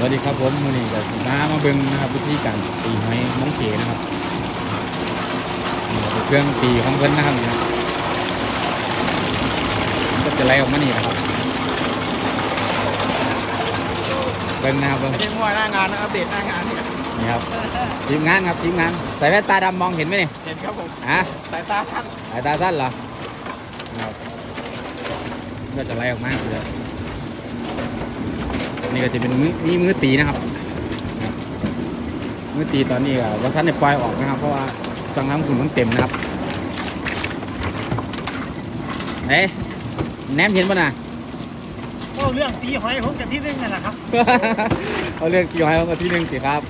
สวัสดีครับผมมือนี้กับน้ามาเบิ้งนะครับวิธีการตีหอยม้องเก๋นะครับนี่ก็เป็นเครื่องตีของเพิ่นนะครับนี่นะมันก็จะไล่ออกมานี่นะครับเบิ้งนะครับเบิ้งไม่ใช่มั่วหน้างานนะอัปเดตหน้างานเนี่ยนี่ครับทีมงานครับทีมงานใส่แว่นตาดำมองเห็นไหมนี่เห็นครับผมฮะสายตาท่านสายตาสั้นเหรอครับก็จะไล่ออกมาเลย นี่ก็จะเป็นมือนี่มือตีนะครับ มือตีตอนนี้ก็ว่าท่านได้ปล่อยออกนะครับ เพราะว่าต้องทำคุณต้องเต็มนะครับเอ๊ะแนมเห็นป่ะน่ะโอ้เรื่องตีหอยผมกับที่นึงนั่นแหละครับ เอาเรื่องตีหอยมาที่หนึ่งสิครับ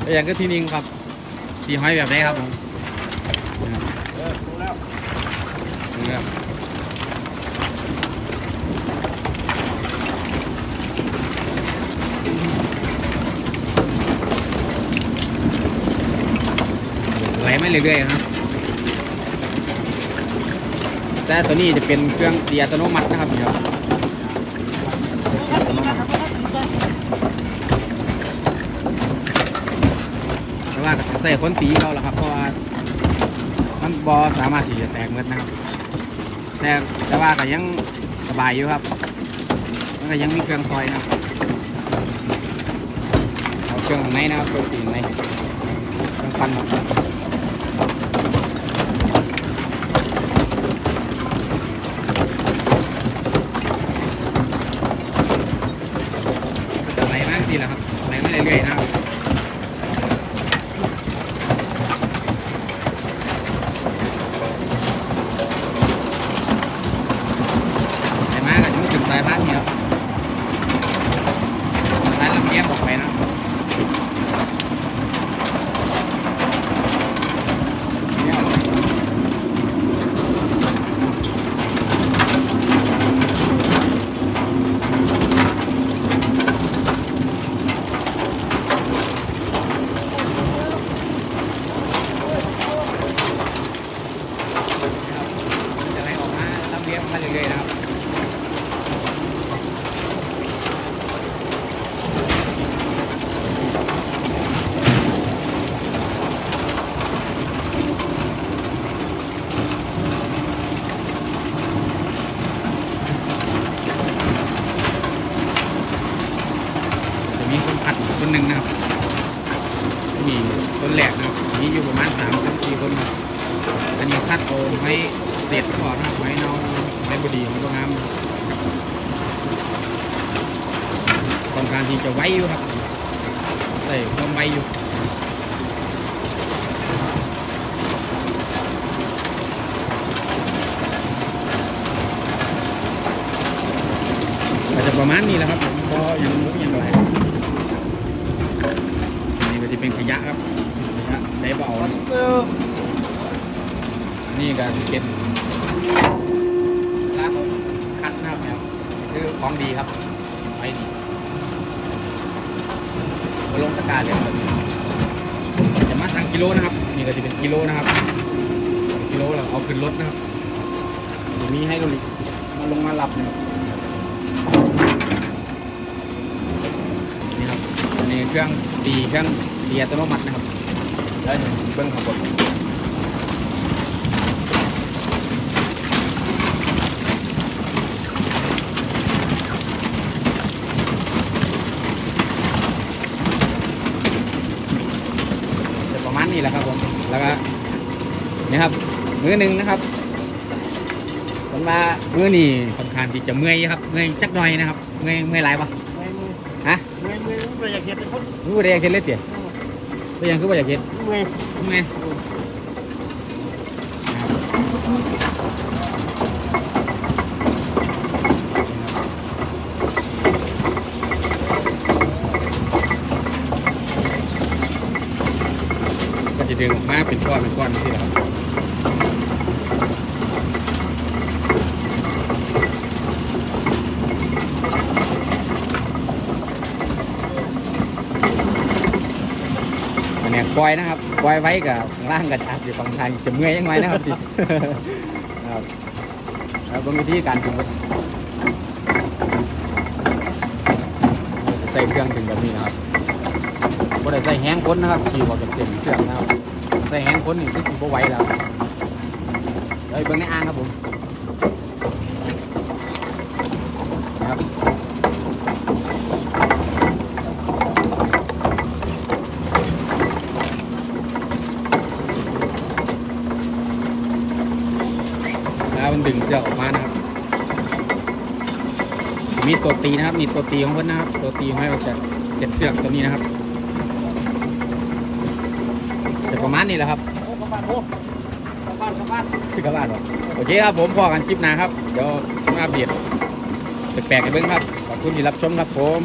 แล้วอย่างก็ที่หนึ่งครับตีหอยแบบไหนครับผมนะครับ เออรู้แล้ว นี่ครับ ไหลมาเรื่อยๆครับ แต่ตัวนี้จะเป็นเครื่องตีอัตโนมัตินะครับเดี๋ยวอัตโนมัติแต่ว่าใส่คนตีเราละครับเพราะว่ามันบอสามารถที่จะแตกเมืดนะครับแต่แต่ว่าก็ยังสบายอยู่ครับมันก็ยังมีเครื่องซอยนะครับเอาเครื่องข้างในนะครับเครื่องตีข้างในเครื่องปั้นครับก็จะไหลมากทีแหละครับไหลมาเรื่อยๆนะครับไหลมากก็จะไม่ถึงสายพันธุ์นี่ครับสายลำเลียงออกไปนะครับเนี่ยออกไปจะไหลออกมาลำเลียงมาเรื่อยๆนะครับ จะ มีคนผัดคนหนึ่งนะครับมีคนแหลกนะครับมีอยู่ประมาณสามถึงสี่คนครับอันนี้คัดโอให้เด็ดก่อนนะครับไว้เนาไม้บดีของตัวงามต้องการที่จะไว้อยู่ครับใส่ความไว้อยู่ก็จะประมาณนี้แหละครับผมก็ยังมุกยังอะไรอันนี่ก็จะ เป็นขยะครับขยะได้เบานี่ก็เป็นร้านคัดหนะครับเนี่ยคือของดีครับไว้ดีมาลงตะกร้ารเลยครับจะมาสั่งกิโลนะครับ นี่ก็จะเป็นกิโลนะครับ กิโลแล้วเอาขึ้นรถนะครับมีให้เรามาลงมารับนะครับนี่ครับ อันนี้เครื่องตีเครื่องตีอัตโนมัตินะครับแล้วเบิ้งขับบนจะประมาณนี้แหละครับผมแล้วก็นี่ครับมือหนึ่งนะครับผมว่ามือนี่ค่อนข้างที่จะเมื่อยครับเมื่อยจักหน่อยนะครับเมื่อยเมื่อยหลายปะ เมื่อยมือฮะเมื่อยมือเมื่อยอยากเห็นเป็นคนรู้ว่าได้อยากเห็นเลยเตี๋ยก็ยังคือว่าอยากเห็นเมื่อยเมื่อยจะดึงออกมาเป็นก้อนเป็นก้อนนี่แหละครับ อันเนี้ย ปล่อยนะครับปล่อยไว้กับข้างล่างกับอาจจะบางทางจะเมื่อยยังไงนะครับสิครับแล้วก็วิธีการถึงใส่ส่เครื่องถึงแบบนี้นะครับบ่ได้ใส่แห้งค้นนะครับขี่ออกจากเส้นเสือกนะครับใส่แห้งค้นนี่คือขี่บ่ไหวแล้วเดี๋ยวไปเบิ่งในอ่างครับผมนะครับแล้วมัน ดึงเสือกออกมานะครับ มีตัวตีนะครับ มีตัวตีของเพื่อนนะครับ ตัวตีให้เราจะเก็บเสือกตัวนี้นะครับจะประมาณนี้แหละครับโอ้กระบาดโอ้กระบาดกระบาดที่กระบาดวะโอเคครับผมพอกันคลิปหนาครับ เดี๋ยวมาอัปเดตแปลกๆกันเบ้างครับ ขอบคุณที่รับชมครับผม